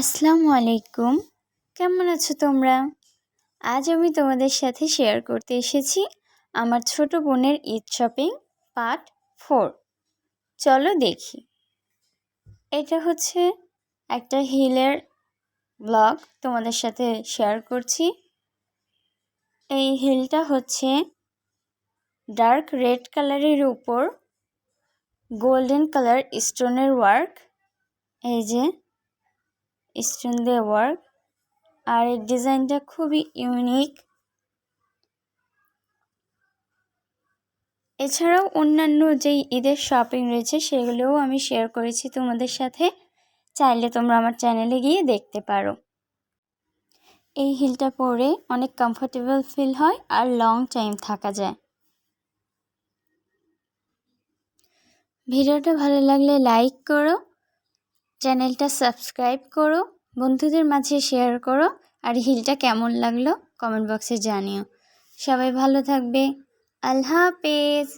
আসসালামু আলাইকুম। কেমন আছো তোমরা? আজ আমি তোমাদের সাথে শেয়ার করতে এসেছি আমার ছোট বোনের ঈদ শপিং পার্ট ফোর চলো দেখি। এটা হচ্ছে একটা হিলের ব্লগ তোমাদের সাথে শেয়ার করছি। এই হিলটা হচ্ছে ডার্ক রেড কালারের উপর গোল্ডেন কালার স্টোনের ওয়ার্ক এই যে স্টোন দিয়ে ওয়ার্ক আর এর ডিজাইনটা খুবই ইউনিক এছাড়াও অন্যান্য যেই ঈদের শপিং রয়েছে, সেগুলোও আমি শেয়ার করেছি তোমাদের সাথে। চাইলে তোমরা আমার চ্যানেলে গিয়ে দেখতে পারো। এই হিলটা পরে অনেক কমফোর্টেবল ফিল হয় আর লং টাইম থাকা যায়। ভিডিওটা ভালো লাগলে লাইক করো। চ্যানেলটা সাবস্ক্রাইব করো, বন্ধুদের মাঝে শেয়ার করো, আর হিলটা কেমন লাগল কমেন্ট বক্সে জানিও। সবাই ভালো থাকবে। আল্লাহ হাফেজ।